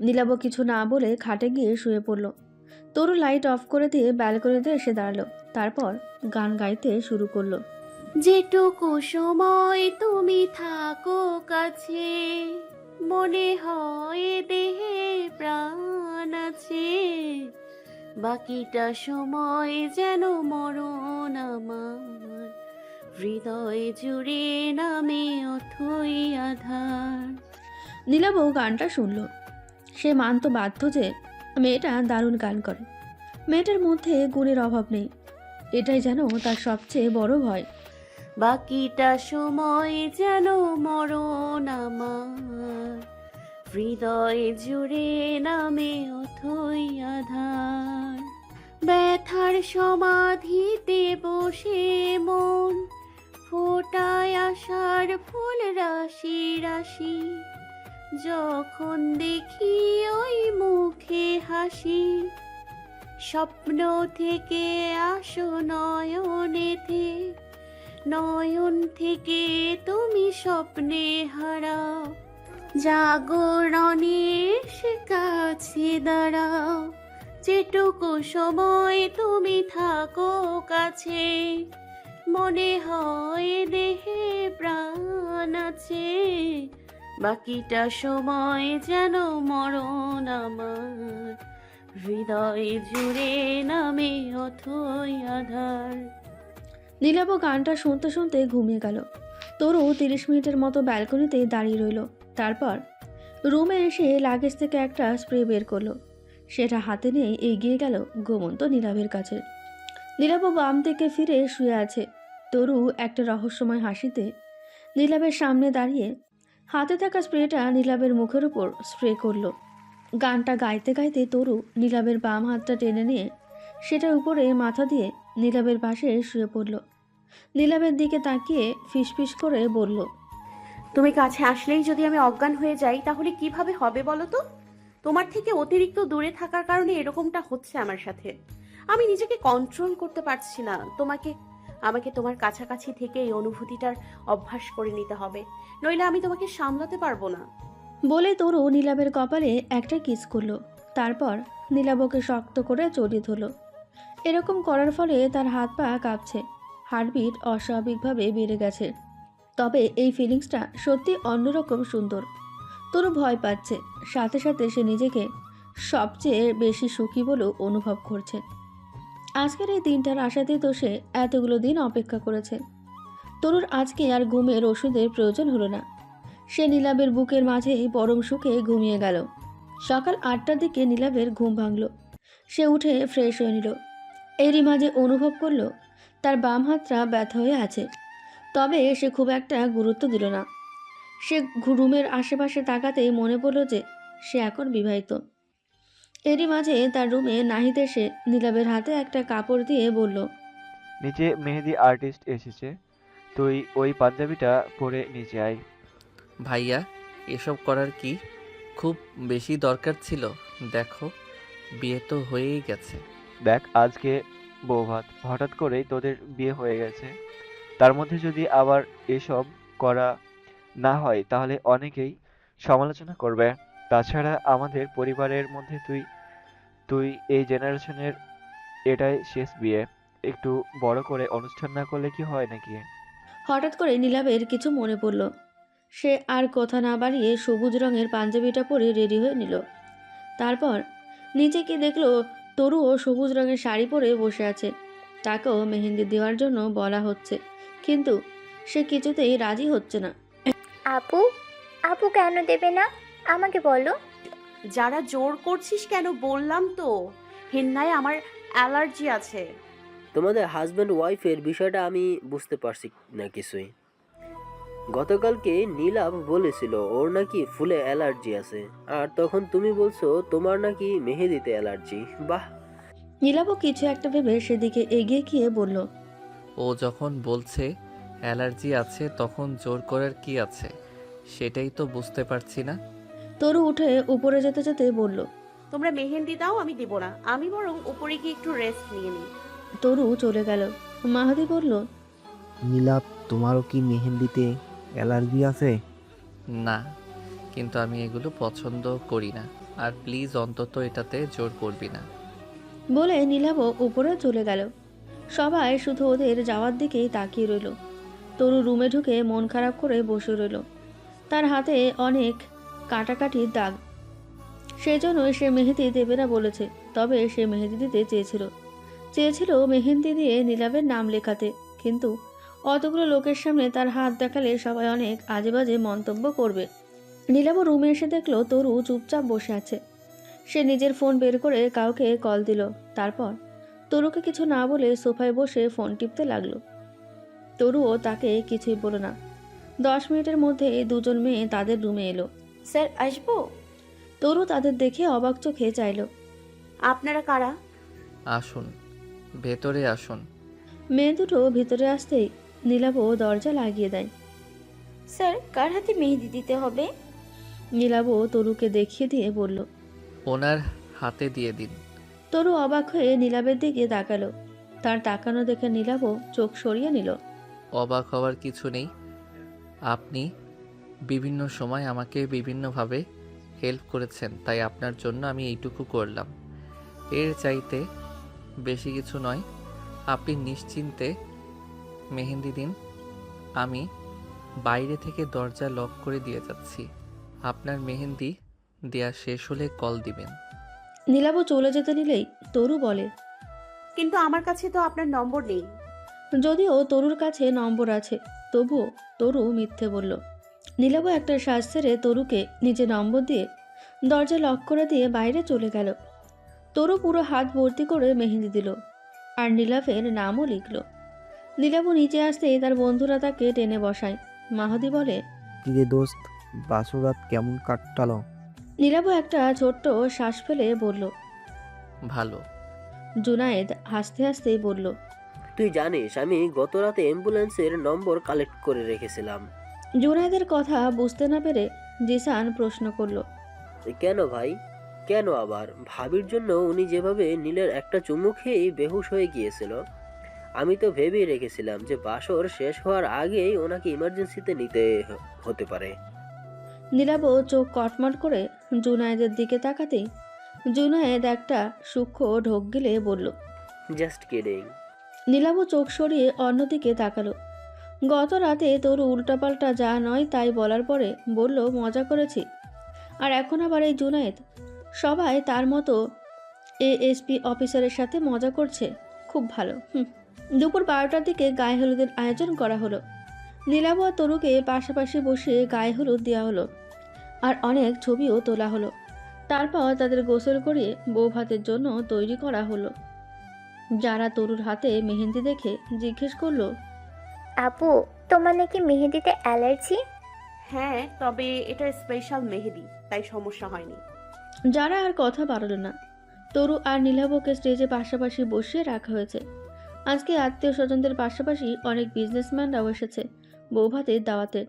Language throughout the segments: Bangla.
নীলাব কিছু না বলে খাটে গিয়ে শুয়ে পড়ল। তরু লাইট অফ করে দিয়ে ব্যালকনিতে এসে দাঁড়াল। তারপর গান গাইতে শুরু করল। যেটুকু সময় তুমি থাকো কাছে, মনে হয় দেহে প্রাণ আছে। বাকিটা সময় যেন মরণ আমার হৃদয় জুড়ে নামে অথই আধার। নীলাবও গানটা শুনল। সে মানত বাধ্য যে মেয়েটা দারুণ গান করে। মেয়েটার মধ্যে গুণের অভাব নেই। এটাই যেন তার সবচেয়ে বড় ভয়। বাকিটা সময় যেন মরণ আমার। হৃদয় জুড়ে নামে অথই আধার। ব্যথার সমাধিতে বসে মন ফোটায় আসার ফুল রাশি রাশি। যখন দেখি ওই মুখে হাসি, স্বপ্ন থেকে আসো নয়নেতে। নয়ন থেকে তুমি স্বপ্নে হারাও জাগরণে সে কাছে দাঁড়াও যেটুকু সময় তুমি থাকো কাছে মনে হয় দেহে প্রাণ আছে। বাকিটা সময় যেন মরণ আমার। হৃদয় জুড়ে নামে অথই আধার। নীলাব গানটা শুনতে শুনতে ঘুমিয়ে গেল। তরু তিরিশ মিনিটের মতো ব্যালকনিতে দাঁড়িয়ে রইল। তারপর রুমে এসে লাগেজ থেকে একটা স্প্রে বের করল। সেটা হাতে নিয়ে এগিয়ে গেল ঘুমন্ত নীলাভের কাছে। নীলাব বাম থেকে ফিরে শুয়ে আছে। তরু একটা রহস্যময় হাসিতে নীলাবের সামনে দাঁড়িয়ে হাতে থাকা স্প্রেটা নীলাবের মুখের উপর স্প্রে করল। গানটা গাইতে গাইতে তরু নীলাবের বাম হাতটা টেনে নিয়ে সেটার উপরে মাথা দিয়ে নীলাবের পাশে শুয়ে পড়ল। নীলাবের দিকে তাকিয়ে ফিসফিস করে বলল, তুমি কাছে আসলেই যদি আমি অজ্ঞান হয়ে যাই, তাহলে কীভাবে হবে বলো তো? তোমার থেকে অতিরিক্ত দূরে থাকার কারণে এরকমটা হচ্ছে আমার সাথে। আমি নিজেকে কন্ট্রোল করতে পারছি না। তোমাকে আমাকে তোমার কাছাকাছি থেকে এই অনুভূতিটার অভ্যাস করে নিতে হবে। নইলে আমি তোমাকে সামলাতে পারব না। বলে তরু নীলাবের কপালে একটা কিস করল। তারপর নীলাবকে শক্ত করে জড়িয়ে ধরলো। এরকম করার ফলে তার হাত পা কাঁপছে। হার্টবিট অস্বাভাবিকভাবে বেড়ে গেছে। তবে এই ফিলিংসটা সত্যি অন্যরকম সুন্দর। তরু ভয় পাচ্ছে। সাথে সাথে সে নিজেকে সবচেয়ে বেশি সুখী বলেও অনুভব করছে। আজকের এই দিনটার আশাতে তো সে এতগুলো দিন অপেক্ষা করেছে। তরুর আজকে আর ঘুমের ওষুধের প্রয়োজন হলো না। সে নীলাবের বুকের মাঝেই পরম সুখে ঘুমিয়ে গেল। সকাল আটটার দিকে নীলাবের ঘুম ভাঙল। সে উঠে ফ্রেশ হয়ে নিল। এরই মাঝে অনুভব করল, তার বাম হাতটা ব্যথা হয়ে আছে। তবে সে খুব একটা গুরুত্ব দিল না। সে রুমের আশেপাশে তাকাতেই মনে পড়ল যে, সে এখন বিবাহিত। এরই মাঝে তার রুমে নাহিদ এসে নীলাবের হাতে একটা কাপড় দিয়ে বলল নিচে মেহেদি আর্টিস্ট এসেছে। তুই ওই পাঞ্জাবিটা পরে নিচে আয়। ভাইয়া এসব করার কি? খুব বেশি দরকার ছিল। দেখো বিয়ে তো হয়েই গেছে। দেখ আজকে বৌভাত হঠাৎ করেই তোদের বিয়ে হয়ে গেছে। তার মধ্যে যদি আবার এসব করা না হয় তাহলে অনেকেই সমালোচনা করবে। তাছাড়া আমাদের পরিবারের মধ্যে তুই তুই এই জেনারেশনের এটাই শেষ বিয়ে। একটু বড় করে অনুষ্ঠান না করলে কি হয় নাকি? হঠাৎ করে নীলাবের কিছু মনে পড়ল। সে আর কথা না বাড়িয়ে সবুজ রঙের পাঞ্জাবিটা পরে রেডি হয়ে নিল। তারপর নিচে কি দেখল তরুও সবুজ রঙের শাড়ি পরে বসে আছে। তাকেও মেহেন্দি দেওয়ার জন্য বলা হচ্ছে। কিন্তু সে কিছুতেই রাজি হচ্ছে না। আপু আপু কেন দেবে না? আমাকে বলো। যারা জোর করছিস কেন বললাম তো? হিন্নায় আমার অ্যালার্জি আছে। তোমাদের হাজব্যান্ড ওয়াইফের বিষয়টা আমি বুঝতে পারছি না কিছুই। গতকালকে নীলাভ বলেছিল ওর নাকি ফুলে অ্যালার্জি আছে। আর তখন তুমি বলছো তোমার নাকি মেহেদিতে অ্যালার্জি। বাহ। নীলাবও কিছু একটা ভেবে সেদিকে এগিয়ে গিয়ে বলল ও যখন বলছে অ্যালার্জি আছে তখন জোর করার কি আছে? সেটাই তো বুঝতে পারছি না। তরু উঠে উপরে যেতে যেতে বলল তোমরা মেহেন্দি দাও আমি দেব না। আমি বরং উপরে গিয়ে একটু রেস্ট নিয়ে নিই। তরু চলে গেল। মাহাদি বলল নীলাপ তোমারও কি মেহেন্দিতে অ্যালার্জি আছে? না কিন্তু আমি এগুলো পছন্দ করি না। আর প্লিজ অন্তত এটাতে জোর করবি না। বলে নীলাভ উপরে চলে গেল। সবাই শুধু ওদের যাওয়ার দিকেই তাকিয়ে রইল। তরু রুমে ঢুকে মন খারাপ করে বসে রইল। তার হাতে অনেক কাটাকাটির দাগ। সেই সেজন্যই সে মেহেদি দেবে না বলেছে, তবে সে মেহেদি দিতে চেয়েছিল। চেয়েছিল মেহেন্দি দিয়ে নীলাভের নাম লেখাতে, কিন্তু অতগুলো লোকের সামনে তার হাত দেখালে সবাই অনেক আজে বাজে মন্তব্য করবে। নীলাভ রুমে এসে দেখল তরু চুপচাপ বসে আছে। সে নিজের ফোন বের করে কাউকে কল দিল। তারপর তরুকে কিছু না বলে সোফায় বসে ফোন টিপতে লাগল। তরুও তাকে কিছুই বলো না। দশ মিনিটের মধ্যে দুজন মেয়ে তাদের রুমে এলো। স্যার আসব? তরু তাদের দেখে অবাক চোখে চাইল। আপনারা কারা? আসুন ভেতরে আসুন। মেয়ে দুটো ভিতরে আসতেই নীলাভ দরজা লাগিয়ে দেয়। স্যার কার হাতে মেহেদি দিতে হবে? নীলাভ তরুকে দেখিয়ে দিয়ে বলল। ওনার হাতে দিয়ে দিন। তরু অবাক হয়ে নীলাভের দিকে তাকালো। তার তাকানো দেখে নীলাভ চোখ সরিয়ে নিল। অবাক হওয়ার কিছু নেই। আপনি বিভিন্ন সময় আমাকে বিভিন্নভাবে হেল্প করেছেন তাই আপনার জন্য আমি এইটুকু করলাম। এর চাইতে বেশি কিছু নয় আপনি নিশ্চিন্তে মেহেন্দি দিন আমি বাইরে থেকে দরজা লক করে দিয়ে যাচ্ছি। আপনার মেহেন্দি দেয়া শেষ হলে কল দিবেন। নীলাভ চলে যেতে নিলেই তরু বলে কিন্তু আমার কাছে তো আপনার নম্বর নেই। যদিও তরুর কাছে নম্বর আছে তবুও তরু মিথ্যে বলল নীলাভ একটা শ্বাস ছেড়ে তরুকে নিজে নম্বর দিয়ে দরজা লক করে দিয়ে বাইরে চলে গেল। তরু পুরো হাত ভর্তি করে মেহেন্দি দিল আর নীলাভের নামও লিখল। নীলাভ নিচে আসতেই তার বন্ধুরা তাকে টেনে বসায়। মাহাদি বলে কিরে দোস্ত বাসুরাত কেমন কাটটালো নীলাভ একটা ছোট্ট শ্বাস ফেলে বলল ভালো। জুনায়েদ হাসতে হাসতেই বলল তুই জানিস আমি গত রাতে অ্যাম্বুলেন্সের নম্বর কালেক্ট করে রেখেছিলাম। জুনায়েদের কথা বুঝতে না পেরে জিসান প্রশ্ন করল কেন ভাই? কেন আবার? ভাবির জন্য উনি যেভাবে নীলের একটা চুমু খেয়েই বেহুশ হয়ে গিয়েছিল। আমি তো ভেবেই রেখেছিলাম যে বাসর শেষ হওয়ার আগেই ওনাকে ইমার্জেন্সিতে নিতে হতে পারে। নীলাব চোখ কটমট করে জুনায়েদের দিকে তাকাতেই জুনায়েদ একটা সূক্ষ্ম ঢোক গিলে বলল জাস্ট কিডিং নীলাব চোখ সরিয়ে অন্যদিকে তাকালো। গত রাতে তোর উল্টাপাল্টা যা নয় তাই বলার পরে বলল, মজা করেছি। আর এখন আবার এই জুনায়েদ, সবাই তার মতো এএসপি অফিসারের সাথে মজা করছে। খুব ভালো। হুম। দুপুর বারোটার দিকে গায়ে হলুদের আয়োজন করা হলো। নীলাভ আর তরুকে পাশাপাশি বসিয়ে গায়ে হলুদ দেওয়া হলো আর অনেক ছবিও তোলা হলো। তারপর তাদের গোসল করিয়ে বউ ভাতের জন্য তৈরি করা হলো। যারা তরুর হাতে মেহেন্দি দেখে জিজ্ঞেস করল আপু তোমার নাকি মেহেদিতে অ্যালার্জি? হ্যাঁ তবে এটা স্পেশাল মেহেদি তাই সমস্যা হয়নি। যারা আর কথা বাড়ালো না। তরু আর নীলাভকে স্টেজে পাশাপাশি বসিয়ে রাখা হয়েছে। আজকে আত্মীয় স্বজনদের পাশাপাশি অনেক বিজনেসম্যানরাও এসেছে বৌভাতের দাওয়াতে।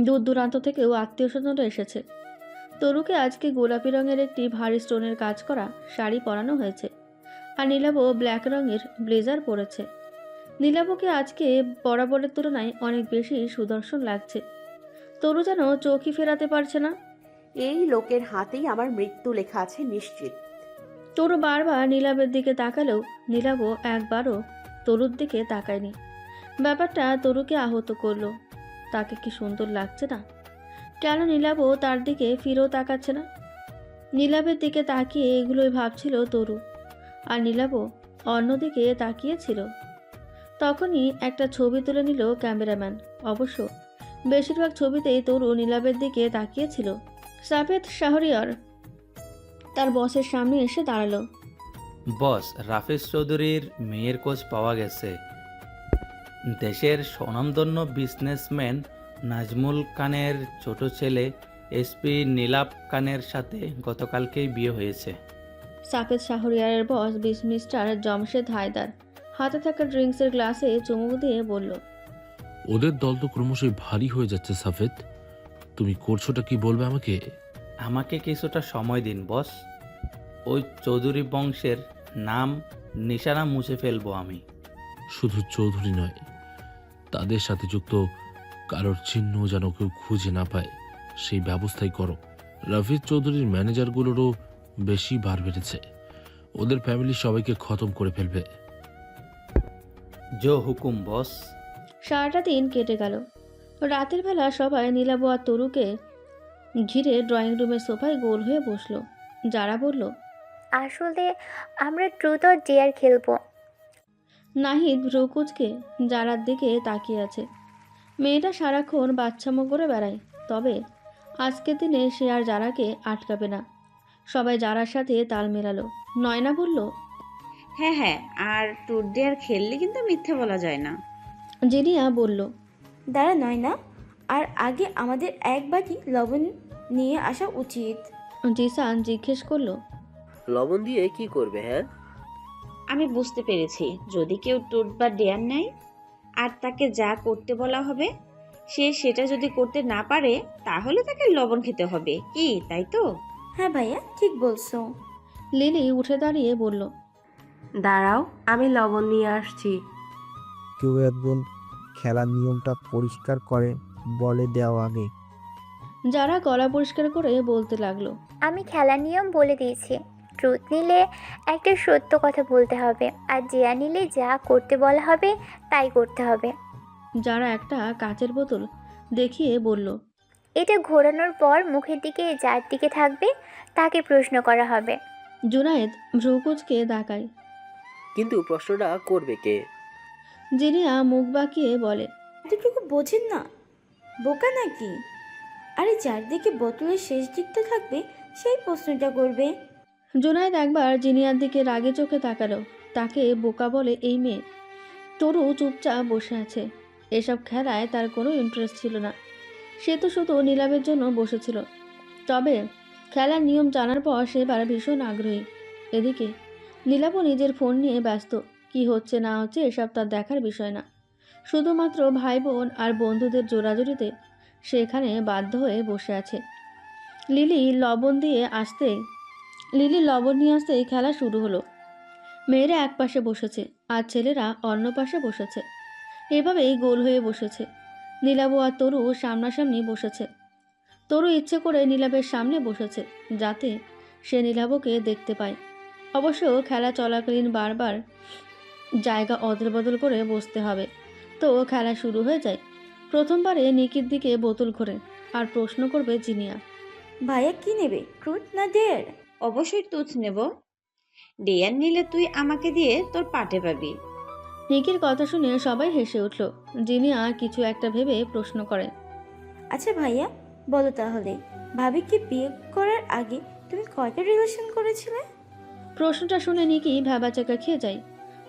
দূর দূরান্ত থেকেও আত্মীয় স্বজনরা এসেছে। তরুকে আজকে গোলাপি রঙের একটি ভারী স্টোনের কাজ করা শাড়ি পরানো হয়েছে। আর নীলাভ ব্ল্যাক রঙের ব্লেজার পরেছে। নীলাভকে আজকে বরাবরের তুলনায় অনেক বেশি সুদর্শন লাগছে। তরু যেন চোখই ফেরাতে পারছে না। এই লোকের হাতেই আমার মৃত্যু লেখা আছে নিশ্চিত। তরু বারবার নীলাবের দিকে তাকালেও নীলাভও একবারও তরুর দিকে তাকায়নি। ব্যাপারটা তরুকে আহত করল। তাকে কি সুন্দর লাগছে না? কেন নীলাভও তার দিকে ফিরেও তাকাচ্ছে না? নীলাবের দিকে তাকিয়ে এগুলোই ভাবছিল তরু আর নীলাভও অন্যদিকে তাকিয়েছিল। তখনই একটা ছবি তুলে নিল ক্যামেরাম্যান। অবশ্য বেশিরভাগ ছবিতেই তরু নীলাভের দিকে তাকিয়েছিল। সাফেদ শাহরিয়ার তার বসের সামনে এসে দাঁড়াল। বস রাফিজ চৌধুরীর মেয়ের কোচ পাওয়া গেছে। দেশের স্বনামধন্য বিজনেসম্যান নাজমুল খানের ছোট ছেলে এসপি নীলাপ খানের সাথে গতকালকেই বিয়ে হয়েছে। সাফেদ শাহরিয়ারের বস বিস মিস্টার জমশেদ হায়দার। হাতে থাকা ড্রিঙ্কসের গ্লাসে চুমুক দিয়ে বলল ওদের দল তো ক্রমশই ভারী হয়ে যাচ্ছে সাফেদ। তুমি করছোটা কি বলবে আমাকে? আমাকে কিছুটা সময় দিন বস। ওই চৌধুরী বংশের নাম নিশানা মুছে ফেলব আমি। শুধু চৌধুরী নয় তাদের সাথে যুক্ত কারোর চিহ্ন যেন কেউ খুঁজে না পায় সেই ব্যবস্থাই করো। রাফিজ চৌধুরীর ম্যানেজারগুলোরও বেশি বার বেড়েছে। ওদের ফ্যামিলি সবাইকে খতম করে ফেলবে। জো হুকুম বস। সারাটা দিন কেটে গেল। রাতের বেলা সবাই নীলাব আর তরুকে ঘিরে ড্রয়িং রুমের সোফায় গোল হয়ে বসল। যারা বলল আসলে আমরা ট্রুথ অর ডেয়ার খেলব। নাহিদ ভ্রুকুচকে যারার দিকে তাকিয়ে আছে। মেয়েটা সারাক্ষণ বাচ্চামো করে বেড়ায় তবে আজকের দিনে সে আর যারাকে আটকাবে না। সবাই যারার সাথে তাল মেলালো। নয়না বলল হ্যাঁ হ্যাঁ আর ট্যুর ডেয়ার খেললে কিন্তু মিথ্যে বলা যায় না। জিনিয়া বলল দাঁড়া নয় না আর আগে আমাদের এক বাটি লবণ নিয়ে আসা উচিত। জিসান জিজ্ঞেস করল লবণ দিয়ে কি করবে হ্যাঁ? আমি বুঝতে পেরেছি যদি কেউ ট্যুর বা ডেয়ার নেয় আর তাকে যা করতে বলা হবে সে সেটা যদি করতে না পারে তাহলে তাকে লবণ খেতে হবে। কি তাই তো? হ্যাঁ ভাইয়া ঠিক বলছো। লিলি উঠে দাঁড়িয়ে বলল দাঁড়াও আমি লবণ নিয়ে আসছি। কেউ একজন খেলার নিয়মটা পরিষ্কার করে বলে দেওয়া আগে। যারা গলা পরিষ্কার করে বলতে লাগল। আমি খেলার নিয়ম বলে দিয়েছি। ট্রুথ নিলে একটা সত্য কথা বলতে হবে আর জিয়া নিলে যা করতে বলা হবে তাই করতে হবে। যারা একটা কাচের বোতল দেখিয়ে বলল এটা ঘোরানোর পর মুখের দিকে যার দিকে থাকবে তাকে প্রশ্ন করা হবে। জুনায়েদ ভ্রুকুচকে তাকায় কিন্তু প্রশ্নটা করবে কে? জিনিয়া মুখ বাঁকিয়ে বলে এতটুকু বোঝেন না। বোকা নাকি? আরে যার দিকে বোতলের শেষ দিকটা থাকবে সেই প্রশ্নটা করবে। জুনায়েদ একবার জিনিয়ার দিকে রাগে চোখে তাকালো। তাকে বোকা বলে এই মেয়ে। তরু চুপচাপ বসে আছে। এসব খেলায় তার কোনো ইন্টারেস্ট ছিল না। সে তো শুধু নিলামের জন্য বসেছিল। তবে খেলার নিয়ম জানার পর সে এবার ভীষণ আগ্রহী। এদিকে নীলাবও নিজের ফোন নিয়ে ব্যস্ত। কি হচ্ছে, না হচ্ছে, এসব তার দেখার বিষয় না। শুধুমাত্র ভাই বোন আর বন্ধুদের জোরাজুরিতে সে এখানে বাধ্য হয়ে বসে আছে। লিলি লবণ দিয়ে আসতে, লিলি লবণ নিয়ে আসতেই খেলা শুরু হলো। মেয়েরা এক পাশে বসেছে আর ছেলেরা অন্য পাশে বসেছে। এভাবেই গোল হয়ে বসেছে। নীলাবু আর তরু সামনাসামনি বসেছে। তরু ইচ্ছে করে নীলাবের সামনে বসেছে, যাতে সে নীলাবকে দেখতে পায়। অবশ্য খেলা চলাকালীন বারবার জায়গা অদল বদল করে বসতে হবে। তো খেলা শুরু হয়ে যায়। প্রথমবারে নিকির দিকে বোতল ঘোরে আর প্রশ্ন করবে জিনিয়া। ভাইয়া কি নেবে ট্রুথ না ডেয়ার? অবশ্যই টুথ নেব। ডেয়ার নিলে তুই আমাকে দিয়ে তোর পাটে পাবি। নিকির কথা শুনে সবাই হেসে উঠল। জিনিয়া কিছু একটা ভেবে প্রশ্ন করে। আচ্ছা ভাইয়া বলো তাহলে ভাবিকে বিয়ে করার আগে তুমি কয়টা রিলেশন করেছিলে? প্রশ্নটা শুনে নিকি ভ্যাবাচাকা খেয়ে যায়।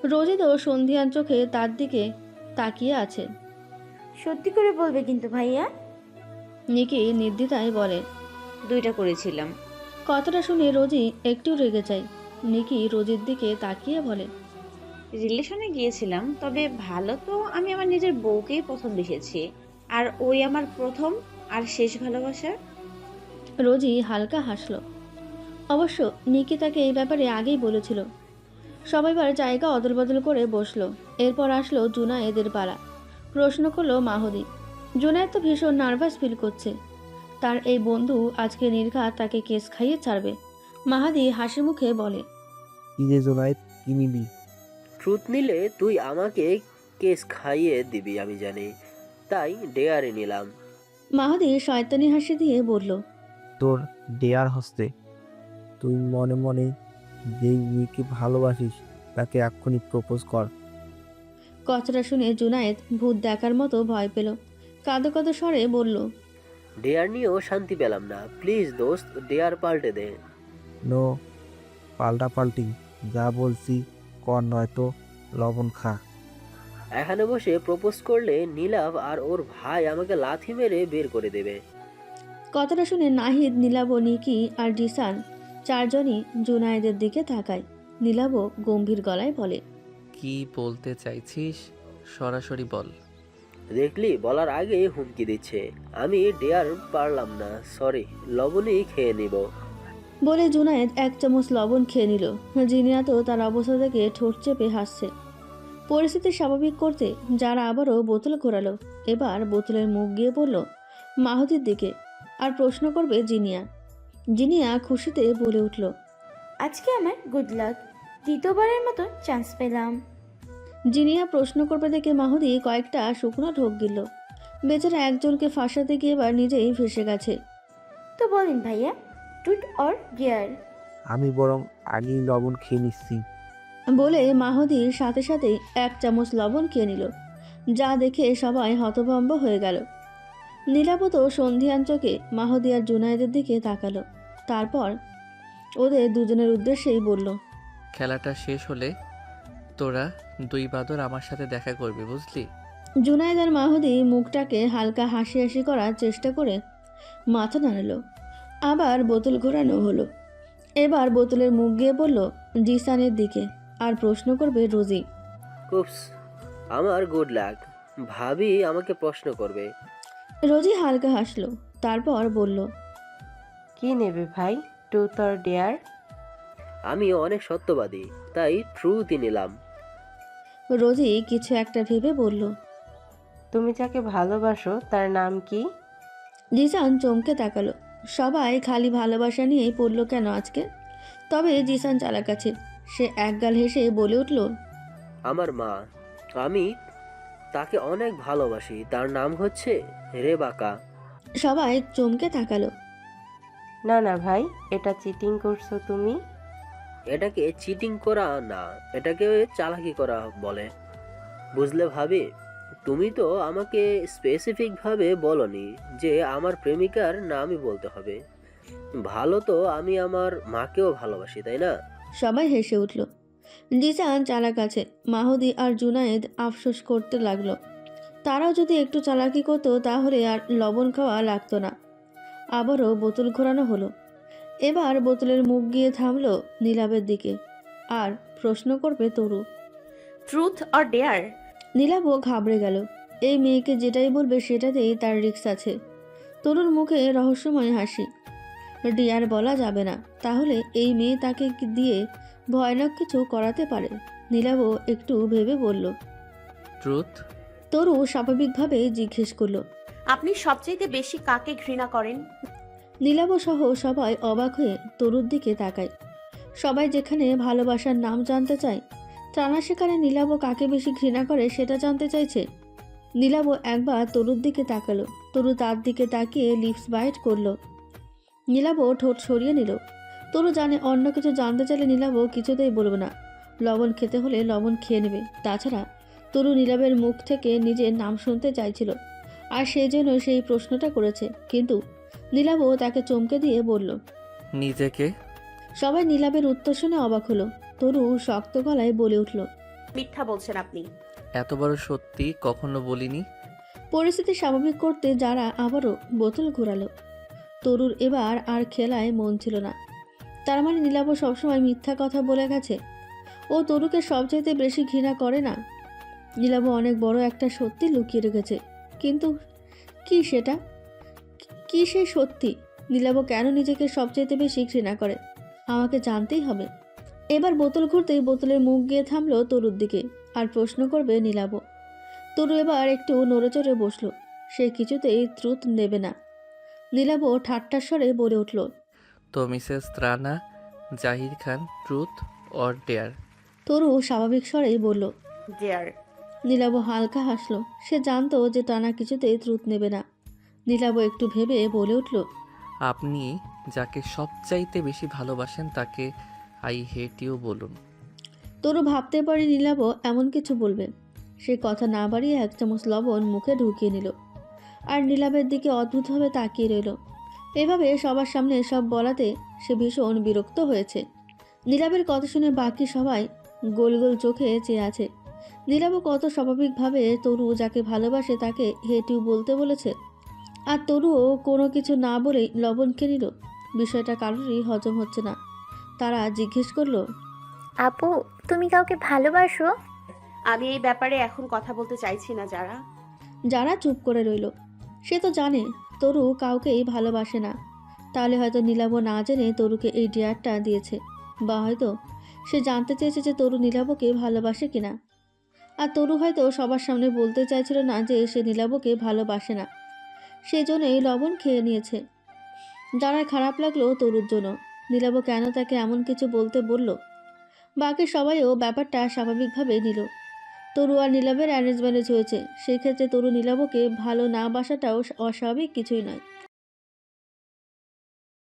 রোজই তো সন্ধিয়ান চোখে তার দিকে তাকিয়ে আছে। সত্যি করে বলবে কিন্তু ভাইয়া। নিকি নির্দ্বিধায় বলে দুইটা করেছিলাম। কথাটা শুনে রোজি একটু রেগে যায়। নিকি রোজির দিকে তাকিয়ে বলে রিলেশনে গিয়েছিলাম তবে ভালো তো আমি আমার নিজের বউকেই প্রথম বেসেছি আর ওই আমার প্রথম আর শেষ ভালোবাসা রোজি হালকা হাসলো। অবশ্য নিকি তাকে এই ব্যাপারে আগেই বলেছিল। সবাইবার জায়গা অদল বদল করে বসল। এরপর আসলো জুনা এদের পাড়া। প্রশ্ন করল মাহুদি জুনায়েদ তো ভীষণ নার্ভাস ফিল করছে। তার এই বন্ধু আজকে নির্ঘাত তাকে কেস খাইয়ে ছাড়বে। মাহাদি হাসি মুখে বলে কি যে জোনায়েত কি নিবি? ট্রুথ নিলে তুই আমাকে কেস খাইয়ে দিবি আমি জানি। তাই ডেয়ারে নিলাম। মাহাদি শয়তানি হাসি দিয়ে বলল তোর ডেয়ার হস্তে। তুই মনে মনে যেই মেয়েকে ভালোবাসিস তাকে এক্ষুনি প্রপোজ কর। কথাটা শুনে জুনায়েদ ভূত দেখার মতো ভয় পেল। কাঁদো কাঁদো স্বরে বলল ডেয়ার নিয়েও শান্তি পেলাম না। প্লিজ দোস্ত ডেয়ার পাল্টে দে। নো পাল্টা পাল্টি। যা বলছি কর নয়তো লবণ খা। এখানে বসে প্রপোজ করলে নীলাভ আর ওর ভাই আমাকে লাথি মেরে বের করে দেবে। কথাটা শুনে নাহিদ নীলাব নিকি আর জিসান চারজনই জুনায়েদের দিকে তাকায়। নীলাব গম্ভীর গলায় বলে কি বলতে চাইছিস? সরাসরি বল। দেখলি বলার আগে হুমকি দিচ্ছে। আমি ডেয়ার পারলাম না। সরি লবণই খেয়ে নিব। বলে জুনায়েদ এক চামচ লবণ খেয়ে নিল। জিনিয়া তো তার অবস্থা থেকে ঠোঁট চেপে হাসছে। পরিস্থিতি স্বাভাবিক করতে যারা আবারও বোতল ঘোরালো। এবার বোতলের মুখ গিয়ে পড়ল মাহুদির দিকে। আর প্রশ্ন করবে জিনিয়া। জিনিয়া খুশিতে বলে উঠল আজকে আমার গুড লাক দ্বিতীয়বারের মতো চান্স পেলাম। জিনিয়া প্রশ্ন করবে দেখে মাহুদি কয়েকটা শুকনো ঢোক গিল বেচারা একজনকে ফাঁসাতে গিয়ে এবার নিজেই ফেসে গেছে। তো বলেন ভাইয়া টুট অর গিয়ার আমি বরং আগেই লবণ খেয়ে নিচ্ছি। বলে মাহুদির সাথে সাথেই এক চামচ লবণ খেয়ে নিল। যা দেখে সবাই হতভম্ব হয়ে গেল। নীলাপত সন্ধিয়ান চোখে মাহুদি আর জুনায়েদের দিকে তাকালো। তারপর ওদের দুজনের উদ্দেশ্যেই বলল খেলাটা শেষ হলে তোরা দুই বাদর আমার সাথে দেখা করবি বুঝলি? জুনায়েদ আর মাহুদি মুখটাকে হালকা হাসি হাসি করার চেষ্টা করে মাথা নাড়ালো। আবার বোতল ঘোরানো হলো। এবার বোতলের মুখ গিয়ে বলল জিসানের দিকে আর প্রশ্ন করবে রোজি উপস আমার গুড লাক ভাবি আমাকে প্রশ্ন করবে। রোজি হালকা হাসলো তারপর বলল কি নেবে ভাই? টুথ অর ডেয়ার আমি অনেক সত্যবাদী তাই ট্রুথই নিলাম। রোজি কিছু একটা ভেবে বলল তুমি যাকে ভালোবাসো তার নাম কি? জিসান চমকে তাকালো। সবাই খালি ভালোবাসা নিয়েই পড়ল কেন আজকে? তবে জিসান চালাক আছে। সে একগাল হেসে বলে উঠল আমার মা আমি তাকে অনেক ভালোবাসি তার নাম হচ্ছে রেবাকা। সবাই চমকে তাকালো। না না ভাই এটা চিটিং করছ তুমি। এটাকে চিটিং করা না এটাকে চালাকি করা বলে। বুঝলে ভাবি? তুমি তো আমাকে স্পেসিফিকভাবে বলনি যে আমার প্রেমিকার নামই বলতে হবে। ভালো তো আমি আমার মাকেও ভালোবাসি তাই না? সবাই হেসে উঠল। জিসান চালাক আছে মাহুদি আর জুনায়েদ আফসোস করতে লাগল। তারাও যদি একটু চালাকি করতো তাহলে আর লবণ খাওয়া লাগতো না। আবারও বোতল ঘোরানো হলো। এবার বোতলের মুখ গিয়ে থামলো নীলাবের দিকে। আর প্রশ্ন করবে তরু। Truth or dare? নীলাবও ঘাবড়ে গেল। এই মেয়েকে যেটাই বলবে সেটাতেই তার রিক্স আছে। তরুর মুখে রহস্যময় হাসি। ডিয়ার বলা যাবে না তাহলে এই মেয়ে তাকে দিয়ে ভয়ানক কিছু করাতে পারে? নীলাবও একটু ভেবে বলল। ট্রুথ? তরু স্বাভাবিকভাবে জিজ্ঞেস করল। আপনি সবচাইতে বেশি কাকে ঘৃণা করেন? নীলাব সহ সবাই অবাক হয়ে তরুর দিকে তাকায়। সবাই যেখানে ভালোবাসার নাম জানতে চায়, টানা সেখানে নীলাব কাকে বেশি ঘৃণা করে সেটা জানতে চাইছে। নীলাব একবার তরুর দিকে তাকালো। তরু তার দিকে তাকিয়ে লিপস বাইট করল। নীলাব ঠোঁট সরিয়ে নিল। তরু জানে অন্য কিছু জানতে চাইলে নীলাব কিছুতেই বলবে না। লবণ খেতে হলে লবণ খেয়ে নেবে। তাছাড়া তরু নীলাবের মুখ থেকে নিজের নাম শুনতে চাইছিল। আর সেই জন্য সেই প্রশ্নটা করেছে। কিন্তু নীলাবও তাকে চমকে দিয়ে বলল নিজেকে? সবাই নীলাবের উত্তর শুনে অবাক হলো। তরু শক্ত গলায় বলে উঠল মিথ্যা বলছেন আপনি। এত বড় সত্যি কখনো বলিনি? পরিস্থিতি স্বাভাবিক করতে যারা আবারও বোতল ঘোরালো। তরুর এবার আর খেলায় মন ছিল না। তার মানে নীলাব সবসময় মিথ্যা কথা বলে গেছে। ও তরুকে সবচাইতে বেশি ঘৃণা করে না। নীলাব অনেক বড় একটা সত্যি লুকিয়ে রেখেছে। কিন্তু কি সেটা? কি সে সত্যি? নীলাব কেন নিজেকে সবচাইতে বেশি ঘৃণা করে? আমাকে জানতেই হবে। এবার বোতল ঘুরতেই বোতলের মুখ গিয়ে থামলো তরুর দিকে আর প্রশ্ন করবে নীলাব। তরু এবার একটু নড়েচড়ে বসল। সে কিছুতেই ত্রুত নেবে না। নীলাব ঠাট্টার স্বরে বলে উঠল তো Mrs Trana Zahir Khan truth or dare? Taru স্বাভাবিক স্বরেই বলল ডেয়ার। নীলাব হালকা হাসলো। সে জানতো যে টানা কিছুতেই ত্রুত নেবে না। নীলাব একটু ভেবে বলে উঠল আপনি যাকে সবচাইতে বেশি ভালোবাসেন তাকে আই হেট ইউ বলুন। তরু ভাবতে পারে নীলাব এমন কিছু বলবে। সে কথা না বাড়িয়ে এক চামচ লবণ মুখে ঢুকিয়ে নিল। আর নীলাবের দিকে অদ্ভুতভাবে তাকিয়ে রইল। এভাবে সবার সামনে সব বলাতে সে ভীষণ বিরক্ত হয়েছে। নীলাবের কথা শুনে বাকি সবাই গোল গোল চোখে চেয়ে আছে। নীলাবও কত স্বাভাবিকভাবে তরু যাকে ভালোবাসে তাকে হেটিউ বলতে বলেছে। আর তরুও কোনো কিছু না বলেই লবণকে নিল। বিষয়টা কারোরই হজম হচ্ছে না। তারা জিজ্ঞেস করল আপু তুমি কাউকে ভালোবাসো? আমি এই ব্যাপারে এখন কথা বলতে চাইছি না যারা। যারা চুপ করে রইল। সে তো জানে তরু কাউকেই ভালোবাসে না। তাহলে হয়তো নীলাব না জেনে তরুকে এই ডিয়ারটা দিয়েছে। বা হয়তো সে জানতে চেয়েছে যে তরু নীলাবকে ভালোবাসে কিনা। আর তরু হয়তো সবার সামনে বলতে চাইছিল না যে সে নীলাবকে ভালোবাসে না। সেই জন্যই লবণ খেয়ে নিয়েছে। জানার খারাপ লাগল তরুর জন্য। নীলাব কেন তাকে এমন কিছু বলতে বলল? বাকি সবাইও ব্যাপারটা স্বাভাবিকভাবে নিল। তরু আর নীলাবের অ্যারেঞ্জ ম্যারেজ হয়েছে সেক্ষেত্রে তরু নীলাবকে ভালো না বাসাটাও অস্বাভাবিক কিছুই নয়।